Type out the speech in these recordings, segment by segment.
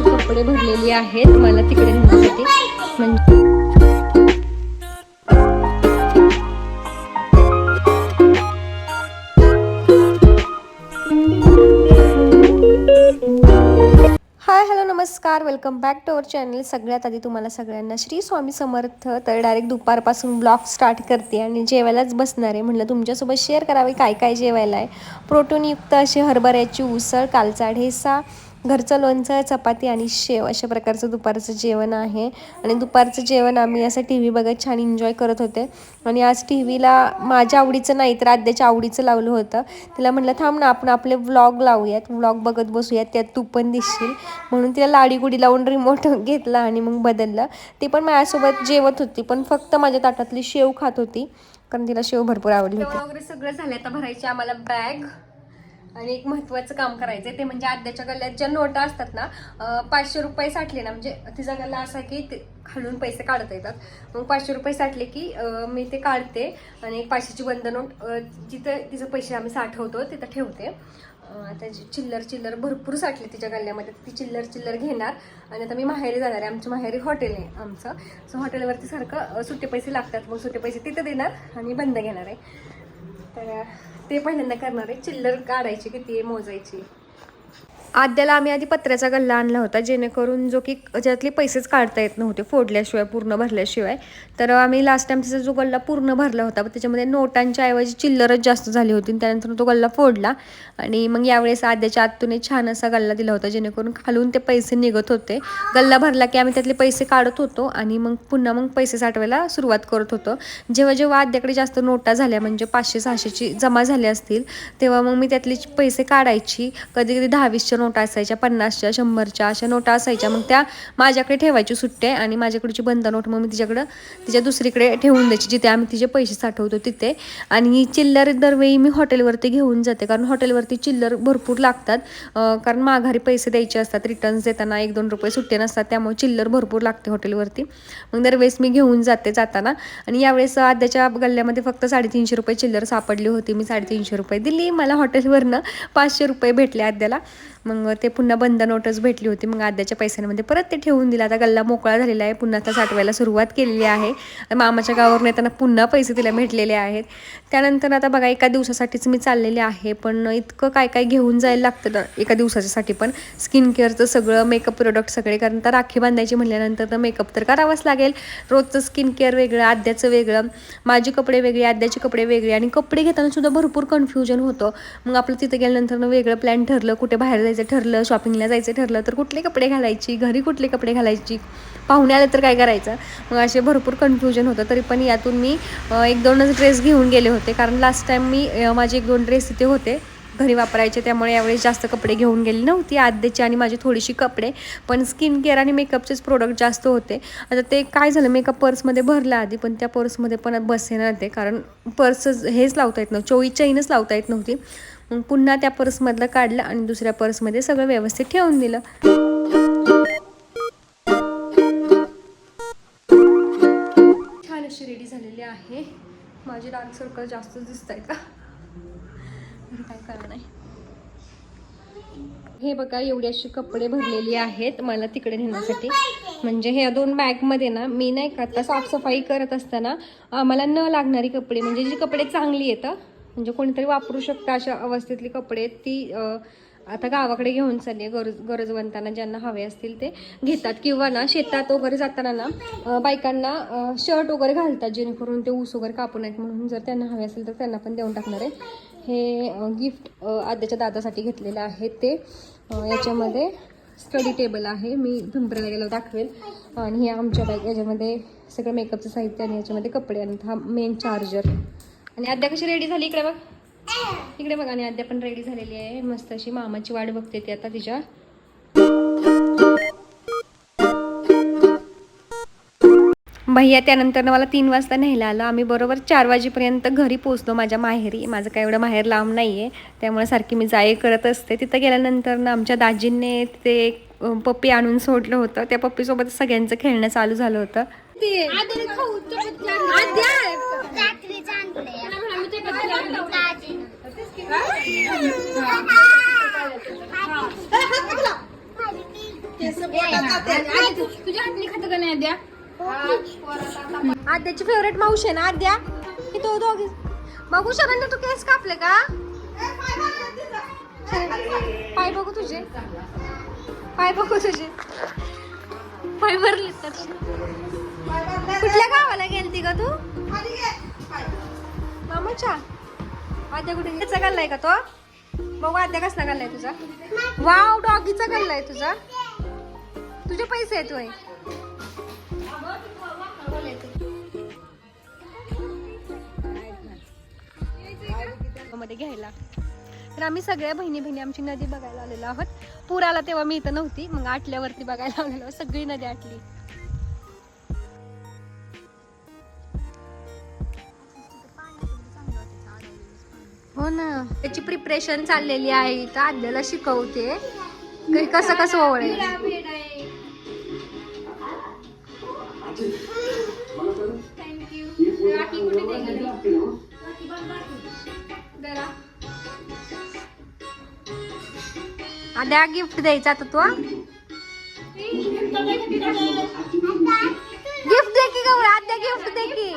कपडे भरलेली आहेत. मला तिकडे नेण्यासाठी. म्हणजे नमस्कार. Welcome back to our channel सगळ्यात आधी तुम्हाला सगळ्यांना श्री स्वामी समर्थ. तर डायरेक्ट दुपारपासून ब्लॉग स्टार्ट करते आणि जेवायलाच बसणार आहे. म्हटलं तुमच्यासोबत शेअर करावे काय काय जेवायला आहे. प्रोटीनयुक्त असे हरभऱ्याची उसळ कालचा ढेसा घरचं लोणचं चपाती आणि शेव अशा प्रकारचं दुपारचं जेवण आहे. आणि दुपारचं जेवण आम्ही असं टी व्ही बघत छान एन्जॉय करत होते. आणि आज टी व्हीला माझ्या आवडीचं नाही तर आद्याच्या आवडीचं लावलं होतं. तिला म्हटलं थांब ना आपण आपले व्लॉग लावूयात. व्लॉग बघत बसूयात त्यात तू पण दिसशील. म्हणून तिला लाडीगुडी लावून रिमोट घेतला आणि मग बदललं. ती पण माझ्यासोबत जेवत होती पण फक्त माझ्या ताटातली शेव खात होती कारण तिला शेव भरपूर आवडली होती. वगैरे सगळं झालं आता भरायची आम्हाला बॅग आणि एक महत्वाचं काम करायचं ते म्हणजे आद्याच्या गल्ल्यात ज्या नोटा असतात ना पाचशे रुपये साठले ना म्हणजे तिचा गल्ला असा की ते खालून पैसे काढता येतात. मग पाचशे रुपये साठले की मी ते काढते आणि एक पाचशेची बंद नोट जिथं तिचं पैसे आम्ही साठवतो तिथं ठेवते. त्याची आता चिल्लर चिल्लर भरपूर साठली तिच्या गल्ल्यामध्ये ती चिल्लर चिल्लर घेणार. आणि आता मी माहेरी जाणार आहे आमची माहेरी हॉटेल आहे आमचं. सो हॉटेलवरती सारखं सुट्टे पैसे लागतात मग सुट्टे पैसे तिथं देणार आणि बंद घेणार आहे. तर ते पहिल्यांदा करणार आहे. चिल्लर काढायची किती आहे मोजायची. आद्याला आम्ही आधी पत्र्याचा गल्ला आणला होता जेणेकरून जो की ज्यातले पैसेच काढता येत नव्हते फोडल्याशिवाय पूर्ण भरल्याशिवाय. तर आम्ही लास्ट टाइम तिचा जो गल्ला पूर्ण भरला होता त्याच्यामध्ये नोटांच्या ऐवजी चिल्लरच जास्त झाली होती त्यानंतर तो गल्ला फोडला. आणि मग यावेळेस आद्याच्या आतून एक छान असा गल्ला दिला होता जेणेकरून खालून ते पैसे निघत होते. गल्ला भरला की आम्ही त्यातले पैसे काढत होतो आणि मग पुन्हा मग पैसे साठवायला सुरुवात करत होतो. जेव्हा जेव्हा आद्याकडे जास्त नोटा झाल्या म्हणजे पाचशे सहाशेची जमा झाल्या असतील तेव्हा मग मी त्यातले पैसे काढायची. कधी कधी दहा वीसच्या नोटा असायच्या पन्नासच्या शंभरच्या अशा नोटा असायच्या. मग त्या माझ्याकडे ठेवायची सुट्टे आणि माझ्याकडची बंद नोट मग मी तिच्याकडं तिच्या दुसरीकडे ठेवून द्यायची जिथे आम्ही तिचे पैसे साठवतो तिथे. आणि चिल्लर दरवेळी मी हॉटेलवरती घेऊन जाते कारण हॉटेलवरती चिल्लर भरपूर लागतात. कारण माघारी पैसे द्यायचे असतात रिटर्न्स देताना एक दोन रुपये सुट्टे नसतात त्यामुळे चिल्लर भरपूर लागते हॉटेलवरती. मग दरवेळेस मी घेऊन जाते जाताना. आणि यावेळेस आद्याच्या गल्ल्यामध्ये फक्त साडेतीनशे रुपये चिल्लर सापडली होती. मी साडेतीनशे रुपये दिली. मला हॉटेलवरनं पाचशे रुपये भेटले आद्याला. मग ते पुन्हा बंद नोटच भेटली होती. मग आद्याच्या पैशांमध्ये परत ते ठेवून दिलं. आता गल्ला मोकळा झालेला आहे. पुन्हा आता साठवायला सुरुवात केलेली आहे. मामाच्या गावावरून येताना पुन्हा पैसे तिला भेटलेले आहेत. त्यानंतर आता बघा एका दिवसासाठीच मी चाललेले आहे. पण इतकं काय काय घेऊन जायला लागतं ना एका दिवसाच्यासाठी पण. स्किन केअरचं सगळं मेकअप प्रोडक्ट सगळे. कारण तर राखी बांधायची म्हटल्यानंतर तर मेकअप तर करावंच लागेल. रोजचं स्किन केअर वेगळं आद्याचं वेगळं. माझे कपडे वेगळे आद्याचे कपडे वेगळे. आणि कपडे घेताना सुद्धा भरपूर कन्फ्युजन होतं. मग आपलं तिथं गेल्यानंतर वेगळं प्लॅन ठरलं. कुठे बाहेर जायचं ठरलं शॉपिंगला जायचं ठरलं तर कुठले कपडे घालायची घरी कुठले कपडे घालायची पाहुणे आले तर काय करायचं? मग असे भरपूर कन्फ्युजन होतं. तरी पण यातून मी एक दोनच ड्रेस घेऊन गेले होते. कारण लास्ट टाईम मी माझे एक दोन ड्रेस तिथे होते. घरी वापरायचे त्यामुळे यावेळेस जास्त कपडे घेऊन गेले नव्हती. आद्याची आणि माझी थोडीशी कपडे. पण स्किन केअर आणि मेकअपचेच प्रोडक्ट जास्त होते. आता ते काय झालं मेकअप पर्समध्ये भरलं आधी पण त्या पर्समध्ये पण बसेना ते. कारण पर्स हेच लावता येत नव्हतं. चोळी चैनच लावता येत नव्हती. पुन्हा त्या पर्समधलं काढलं आणि दुसऱ्या पर्समध्ये सगळं व्यवस्थित ठेवून दिलं. छान अशी रेडी झालेली आहे. माझे डार्क सर्कल जास्त दिसत आहेत का? काय करणार नाही हे बघा एवढी अशी कपडे भरलेली आहेत मला तिकडे नेण्यासाठी. म्हणजे ह्या दोन बॅगमध्ये ना मी नाही का आता साफसफाई करत असताना आम्हाला न लागणारी कपडे म्हणजे जी कपडे चांगली येतं म्हणजे कोणीतरी वापरू शकता अशा अवस्थेतली कपडे ती आता गावाकडे घेऊन चालली आहे गरज गरजवंतांना ज्यांना हवे असतील ते घेतात. किंवा ना शेतात वगैरे जाताना ना बायकांना शर्ट वगैरे घालतात जेणेकरून ते ऊस वगैरे कापू नयेत म्हणून. जर त्यांना हवे असेल तर त्यांना पण देऊन टाकणार आहे हे गिफ्ट आद्याच्या दादासाठी घेतलेलं आहे ते. याच्यामध्ये स्टडी टेबल आहे. मी पिंपऱ्याला गेलो दाखवेल. आणि हे आमच्या बॅग याच्यामध्ये सगळं मेकअपचं साहित्य आणि याच्यामध्ये कपडे आणि हा मेन चार्जर आणि आद्या कशी रेडी झाली? इकडे बघ. इकडे बघ आणि आद्या पण रेडी झालेली आहे. मस्त अशी मामाची वाट बघते ती आता तिच्या. भैया त्यानंतर मला तीन वाजता न्यायला आलं. आम्ही बरोबर चार वाजेपर्यंत घरी पोचलो माझ्या माहेरी. माझं काय एवढं माहेर लांब नाही आहे त्यामुळे सारखी मी जाई करत असते. तिथं गेल्यानंतर ना आमच्या दाजींनी ते एक, पप्पी आणून सोडलं होतं. त्या पप्पीसोबत सगळ्यांचं खेळणं चालू झालं होतं. ते. तुझ्या हातली खातं का नाही द्या आद्याची फेवरेट मावशी आहे ना आद्या? ही तो दोघी. बघू शरण्य तू केस कापले का? पाय बघू तुझे. पाय बघू तुझे. पाय भरले तर कुठल्या गावाला गेलती का तू? मामाच्या आद्या कुठे? त्याचा गल्लाय का तो? बघू आद्या कसला गल्लाय तुझा. वाव डॉगीचा गल्लाय तुझा. तुझे पैसे आहेत वय. मध्ये घ्यायला. तर आम्ही सगळ्या बहिणी बहिणी आमची नदी बघायला आलेलो आहोत. पूर आला तेव्हा मी इथं नव्हती मग आटल्यावरती बघायला आलेलो. सगळी नदी आटली. हो ना. त्याची प्रिपरेशन चाललेली आहे इथं. आद्याला शिकवते. काही कसं कसं ओवळे आद्या गिफ्ट द्यायचा आता तू गिफ्ट दे की गौरा आद्या गिफ्ट दे की.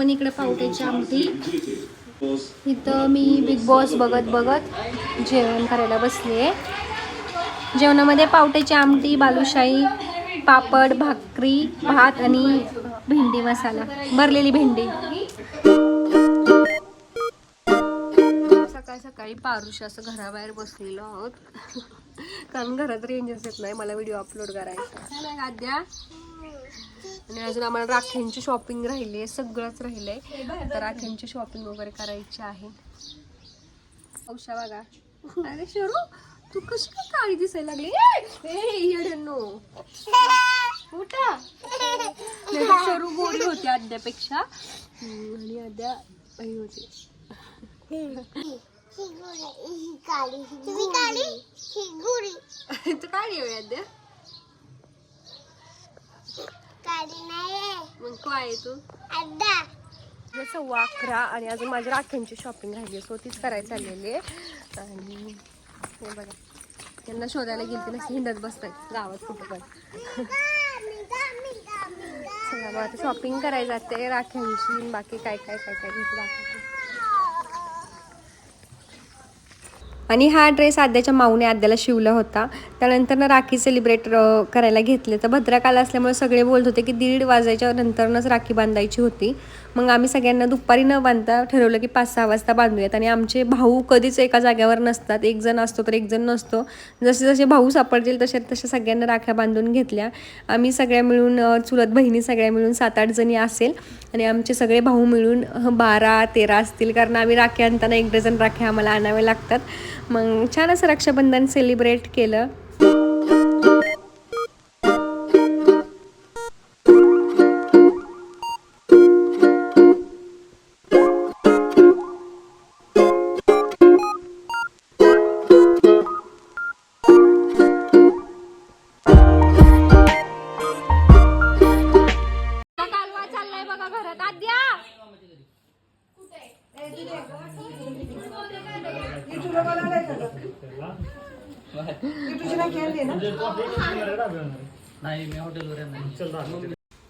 पण इकडे पावट्याची आमटी. इथं मी बिग बॉस बघत बघत जेवण करायला बसले जेवणामध्ये पावट्याची आमटी बालुशाही पापड भाकरी भात आणि भेंडी मसाला. भरलेली भेंडी. सकाळी सकाळी पारुष असं घराबाहेर बसलेलो आहोत. कारण घरात रेंजच येत नाही. मला व्हिडिओ अपलोड करायचा चला आणि अजून आम्हाला राख्यांची शॉपिंग राहिली आहे सगळंच राहिलंय. तर राख्यांची शॉपिंग वगैरे करायची आहे. औषा बघा. अरे शरू तू कशी काय काळी दिसायला लागली? नो उठा. शरू गोरी होती आद्यापेक्षा. हम्म, आणि आद्या ही होती तू काळी मग काय आहे तू? म्हणजे सव्वा अकरा आणि अजून माझ्या राख्यांची शॉपिंग राहिली आहे सो तीच करायची चाललेली आहे. आणि हे बघा त्यांना शोधायला गेलते नसते हिंडत बसतात गावात कुठं पण. चला मग आता शॉपिंग करायला जाते राख्यांची बाकी काय काय काय काय तिथे आणि हा ड्रेस आद्याच्या माऊने आद्याला शिवला होता. त्यानंतर ना राखी सेलिब्रेट करायला घेतले. तर भद्रकाल असल्यामुळे सगळे बोलत होते की दीड वाजायच्या नंतरनंच राखी बांधायची होती. मग आम्ही सगळ्यांना दुपारी न बांधता ठरवलं की पाच सहा वाजता बांधूयात. आणि आमचे भाऊ कधीच एका जाग्यावर नसतात. एक जण असतो तर एक जण नसतो. जसे जसे भाऊ सापडतील तसे तसे सगळ्यांना राख्या बांधून घेतल्या. आम्ही सगळ्या मिळून चुलत बहिणी सगळ्या मिळून सात आठ जणी असेल. आणि आमचे सगळे भाऊ मिळून बारा तेरा असतील. कारण आम्ही राख्या आणताना एक डझन राख्या आम्हाला आणाव्या लागतात. मग छान असं रक्षाबंधन सेलिब्रेट केलं.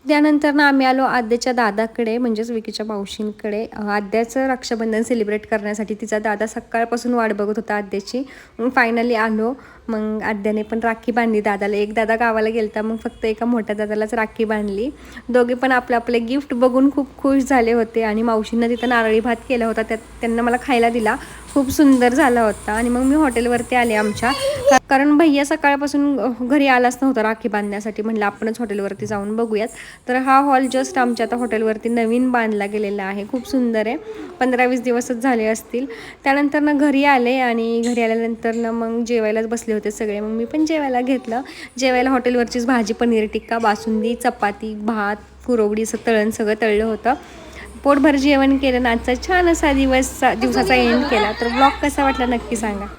त्यानंतर ना आम्ही आलो आद्याच्या दादाकडे म्हणजेच विकीच्या मावशींकडे. आद्याचं रक्षाबंधन सेलिब्रेट करण्यासाठी तिचा दादा सकाळपासून वाट बघत होता आद्याची. मग फायनली आलो. मग आद्याने पण राखी बांधली दादाला. एक दादा गावाला गेलता मग फक्त एका मोठ्या दादालाच राखी बांधली. दोघे पण आपले आपले गिफ्ट बघून खूप खुश झाले होते आणि मावशींना तिथं नारळी भात केला होता. त्यात त्यांना मला खायला दिला. खूप सुंदर झाला होता. आणि मग मी हॉटेलवरती आले आमच्या. कारण भैया सकाळपासून घरी आलाच नव्हता राखी बांधण्यासाठी. म्हणलं आपणच हॉटेलवरती जाऊन बघूयात. तर हा हॉल जस्ट आमच्या आता हॉटेलवरती नवीन बांधला गेलेला आहे. खूप सुंदर आहे. पंधरा वीस दिवसच झाले असतील. त्यानंतर ना घरी आले आणि घरी आल्यानंतर ना मग जेवायलाच बसले होते सगळे. मग मी पण जेवायला घेतलं. जेवायला हॉटेलवरचीच भाजी पनीर टिक्का बासुंदी चपाती भात कुरवडीचं तळण सगळं तळलं होतं. पोटभर जेवण केलं आणि आजचा छान असा दिवस दिवसाचा एंड केला. तर ब्लॉग कसा वाटला नक्की सांगा.